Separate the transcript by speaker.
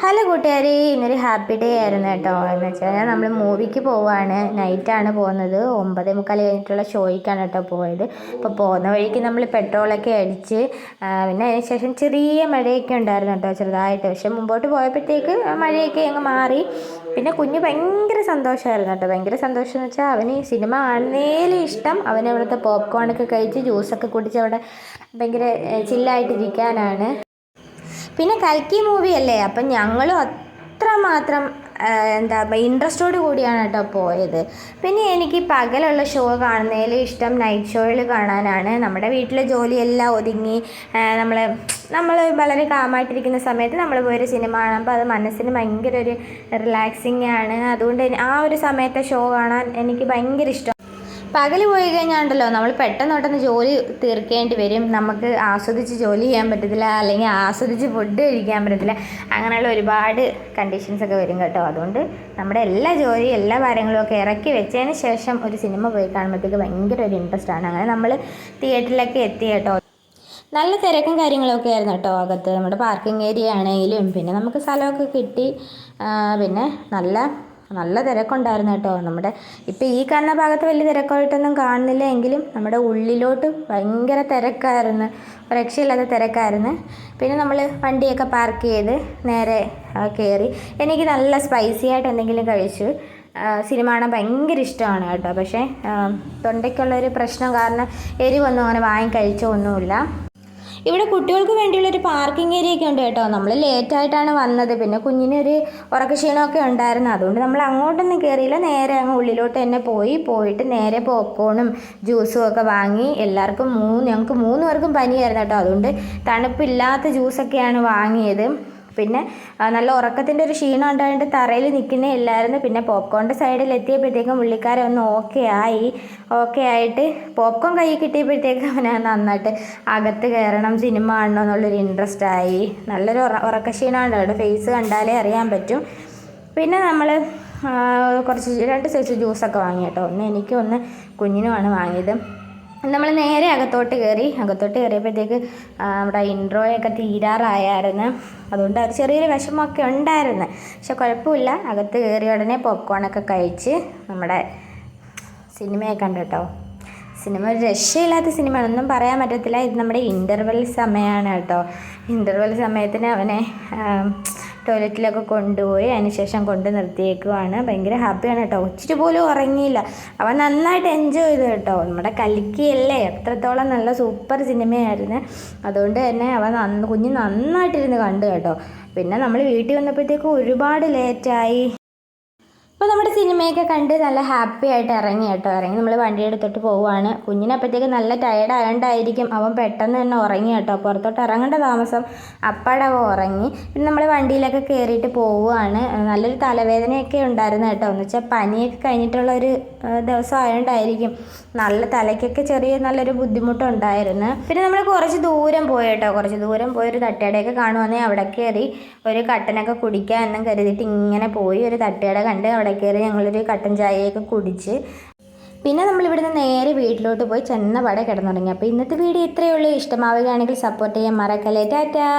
Speaker 1: Hello കൂട്ടുകാരി. ഇന്നൊരു happy day ആയിരുന്നു കേട്ടോ. എന്ന് വെച്ചാൽ നമ്മൾ മൂവിക്ക് പോവാണ്. നൈറ്റാണ് പോകുന്നത്. ഒമ്പതേ മുക്കാൽ കഴിഞ്ഞിട്ടുള്ള ഷോയ്ക്കാണ് കേട്ടോ പോയത്. അപ്പോൾ പോകുന്ന വഴിക്ക് നമ്മൾ പെട്രോളൊക്കെ അടിച്ച് പിന്നെ അതിന് ശേഷം ചെറിയ മഴയൊക്കെ ഉണ്ടായിരുന്നു കേട്ടോ ചെറുതായിട്ട്. പക്ഷെ മുമ്പോട്ട് പോയപ്പോഴത്തേക്ക് മഴയൊക്കെ അങ്ങ് മാറി. പിന്നെ കുഞ്ഞ് ഭയങ്കര സന്തോഷമായിരുന്നു കേട്ടോ. ഭയങ്കര സന്തോഷം എന്ന് വെച്ചാൽ അവന് സിനിമ കാണുന്നതിലും ഇഷ്ടം. അവൻ അവിടുത്തെ പോപ്കോണൊക്കെ കഴിച്ച് ജ്യൂസൊക്കെ കുടിച്ച് അവിടെ ഭയങ്കര ചില്ലായിട്ടിരിക്കാനാണ് പിന്നെ കൽക്കി മൂവി അല്ലേ അപ്പം ഞങ്ങളും അത്രമാത്രം മാത്രം എന്താ ഇൻട്രസ്റ്റോട് കൂടിയാണ് കേട്ടോ പോയത്. പിന്നെ എനിക്ക് പകലുള്ള ഷോ കാണുന്നതിൽ ഇഷ്ടം നൈറ്റ് ഷോയിൽ കാണാനാണ്. നമ്മുടെ വീട്ടിലെ ജോലിയെല്ലാം ഒതുങ്ങി നമ്മൾ നമ്മൾ വളരെ കാമായിട്ടിരിക്കുന്ന സമയത്ത് നമ്മൾ പോയൊരു സിനിമ കാണുമ്പോൾ അത് മനസ്സിന് ഭയങ്കര ഒരു റിലാക്സിങ് ആണ്. അതുകൊണ്ട് ആ ഒരു സമയത്തെ ഷോ കാണാൻ എനിക്ക് ഭയങ്കര ഇഷ്ടം. പകൽ പോയി കഴിഞ്ഞാണ്ടല്ലോ നമ്മൾ പെട്ടെന്ന് പെട്ടെന്ന് ജോലി തീർക്കേണ്ടി വരും. നമുക്ക് ആസ്വദിച്ച് ജോലി ചെയ്യാൻ പറ്റത്തില്ല അല്ലെങ്കിൽ ആസ്വദിച്ച് ഫുഡ് കഴിക്കാൻ പറ്റത്തില്ല. അങ്ങനെയുള്ള ഒരുപാട് കണ്ടീഷൻസ് ഒക്കെ വരും കേട്ടോ. അതുകൊണ്ട് നമ്മുടെ എല്ലാ ജോലി എല്ലാ കാര്യങ്ങളും ഒക്കെ ഇറക്കി വെച്ചതിന് ശേഷം ഒരു സിനിമ പോയി കാണുമ്പോഴത്തേക്ക് ഭയങ്കര ഒരു ഇൻട്രസ്റ്റ് ആണ്. അങ്ങനെ നമ്മൾ തിയേറ്ററിലൊക്കെ എത്തി കേട്ടോ. നല്ല തിരക്കും കാര്യങ്ങളൊക്കെ ആയിരുന്നു കേട്ടോ അകത്ത്. നമ്മുടെ പാർക്കിംഗ് ഏരിയ ആണെങ്കിലും പിന്നെ നമുക്ക് സ്ഥലമൊക്കെ കിട്ടി. പിന്നെ നല്ല നല്ല തിരക്കുണ്ടായിരുന്നു കേട്ടോ. നമ്മുടെ ഇപ്പം ഈ കാണുന്ന ഭാഗത്ത് വലിയ തിരക്കായിട്ടൊന്നും കാണുന്നില്ല എങ്കിലും നമ്മുടെ ഉള്ളിലോട്ട് ഭയങ്കര തിരക്കായിരുന്നു. രക്ഷയില്ലാത്ത തിരക്കായിരുന്നു. പിന്നെ നമ്മൾ വണ്ടിയൊക്കെ പാർക്ക് ചെയ്ത് നേരെ കയറി എനിക്ക് നല്ല സ്പൈസി ആയിട്ട് എന്തെങ്കിലും കഴിച്ചു. സിനിമ കാണാൻ ഭയങ്കര ഇഷ്ടമാണ് കേട്ടോ. പക്ഷേ തൊണ്ടയ്ക്കുള്ളൊരു പ്രശ്നം കാരണം എരിവൊന്നും അങ്ങനെ വാങ്ങി കഴിച്ചൊന്നുമില്ല. ഇവിടെ കുട്ടികൾക്ക് വേണ്ടിയുള്ളൊരു പാർക്കിംഗ് ഏരിയ ഒക്കെ ഉണ്ട് കേട്ടോ. നമ്മൾ ലേറ്റായിട്ടാണ് വന്നത്. പിന്നെ കുഞ്ഞിനൊരു ഉറക്കക്ഷീണമൊക്കെ ഉണ്ടായിരുന്നു. അതുകൊണ്ട് നമ്മൾ അങ്ങോട്ടൊന്നും കയറിയില്ല നേരെ അങ്ങ് ഉള്ളിലോട്ട് തന്നെ പോയി. പോയിട്ട് നേരെ പോപ്കോണും ജ്യൂസും ഒക്കെ വാങ്ങി. എല്ലാവർക്കും മൂന്ന് ഞങ്ങൾക്ക് മൂന്ന് പേർക്കും പനിയായിരുന്നു കേട്ടോ. അതുകൊണ്ട് തണുപ്പില്ലാത്ത ജ്യൂസൊക്കെയാണ് വാങ്ങിയത്. പിന്നെ നല്ല ഉറക്കത്തിന്റെ ഒരു ക്ഷീണം ഉണ്ടായിട്ട് തറയിൽ നിൽക്കുന്ന ഇല്ലായിരുന്നു. പിന്നെ പോപ്കോണിന്റെ സൈഡിൽ എത്തിയപ്പോഴത്തേക്കും പുള്ളിക്കാരൻ ഒന്ന് ഓക്കെ ആയി. ഓക്കെ ആയിട്ട് പോപ്കോൺ കൈ കിട്ടിയപ്പോഴത്തേക്കും അവന് നന്നായിട്ട് അകത്ത് കയറണം സിനിമ കാണണം എന്നുള്ളൊരു ഇൻട്രസ്റ്റ് ആയി. നല്ലൊരു ഉറ ഉറക്കക്ഷീണമുണ്ട് അവരുടെ ഫേസ് കണ്ടാലേ അറിയാൻ പറ്റും. പിന്നെ നമ്മൾ കുറച്ച് രണ്ട് സൈസ് ജ്യൂസൊക്കെ വാങ്ങി കേട്ടോ. ഒന്ന് എനിക്കും ഒന്ന് കുഞ്ഞിനുമാണ് വാങ്ങിയത്. നമ്മൾ നേരെ അകത്തോട്ട് കയറി അകത്തോട്ട് കയറിയപ്പോഴത്തേക്ക് നമ്മുടെ ഇൻട്രോയൊക്കെ തീരാറായായിരുന്നു. അതുകൊണ്ട് ഒരു ചെറിയൊരു വിഷമമൊക്കെ ഉണ്ടായിരുന്നു. പക്ഷെ കുഴപ്പമില്ല. അകത്ത് കയറിയ ഉടനെ പോപ്കോണൊക്കെ കഴിച്ച് നമ്മുടെ സിനിമയൊക്കെ കണ്ടു കേട്ടോ. സിനിമ ഒരു രക്ഷയില്ലാത്ത സിനിമയാണ്. ഒന്നും പറയാൻ പറ്റത്തില്ല. ഇത് നമ്മുടെ ഇന്റർവെൽ സമയമാണ് കേട്ടോ. ഇന്റർവെൽ സമയത്തിന് അവനെ ടോയ്ലറ്റിലൊക്കെ കൊണ്ടുപോയി അതിന് ശേഷം കൊണ്ട് നിർത്തിയേക്കുവാണ്. ഭയങ്കര ഹാപ്പിയാണ് കേട്ടോ. ഉച്ചിട്ട് പോലും ഉറങ്ങിയില്ല. അവൻ നന്നായിട്ട് എൻജോയ് ചെയ്തു കേട്ടോ. നമ്മുടെ കലിക്കിയല്ലേ? എത്രത്തോളം നല്ല സൂപ്പർ സിനിമയായിരുന്നു അതുകൊണ്ട് തന്നെ അവൻ നന്ന് കുഞ്ഞ് നന്നായിട്ടിരുന്ന് കണ്ടു കേട്ടോ. പിന്നെ നമ്മൾ വീട്ടിൽ വന്നപ്പോഴത്തേക്കും ഒരുപാട് ലേറ്റായി അപ്പോൾ നമ്മുടെ സിനിമയൊക്കെ കണ്ട് നല്ല ഹാപ്പി ആയിട്ട് ഇറങ്ങി കേട്ടോ. ഇറങ്ങി നമ്മൾ വണ്ടി എടുത്തിട്ട് പോവുകയാണ് കുഞ്ഞിനപ്പോഴത്തേക്ക് നല്ല ടയേർഡ് ആയതുകൊണ്ടായിരിക്കും അവൻ പെട്ടെന്ന് തന്നെ ഉറങ്ങി കേട്ടോ. പുറത്തോട്ട് ഇറങ്ങേണ്ട താമസം അപ്പടവ ഉറങ്ങി. പിന്നെ നമ്മൾ വണ്ടിയിലൊക്കെ കയറിയിട്ട് പോവുകയാണ് നല്ലൊരു തലവേദനയൊക്കെ ഉണ്ടായിരുന്നു കേട്ടോ. എന്ന് വെച്ചാൽ പനിയൊക്കെ കഴിഞ്ഞിട്ടുള്ള ഒരു ദിവസം ആയതുകൊണ്ടായിരിക്കും നല്ല തലയ്ക്കൊക്കെ ചെറിയ നല്ലൊരു ബുദ്ധിമുട്ടുണ്ടായിരുന്നു. പിന്നെ നമ്മൾ കുറച്ച് ദൂരം പോയി കേട്ടോ. കുറച്ച് ദൂരം പോയി ഒരു തട്ടുകടയൊക്കെ കാണുവാണെങ്കിൽ അവിടെ കയറി ഒരു കട്ടനൊക്കെ കുടിക്കാൻ എന്നും കരുതിയിട്ട് ഇങ്ങനെ പോയി ഒരു തട്ടുകട കണ്ട് അവിടെ കയറി ഞങ്ങളൊരു കട്ടൻ ചായയൊക്കെ കുടിച്ച്. പിന്നെ നമ്മൾ ഇവിടുന്ന് നേരെ വീട്ടിലോട്ട് പോയി ചെന്ന പട കിടന്നുറങ്ങി. അപ്പോൾ ഇന്നത്തെ വീഡിയോ ഇത്രയേ ഉള്ളൂ. ഇഷ്ടമാവുകയാണെങ്കിൽ സപ്പോർട്ട് ചെയ്യാൻ മറക്കല്ലേ. ടാറ്റാ.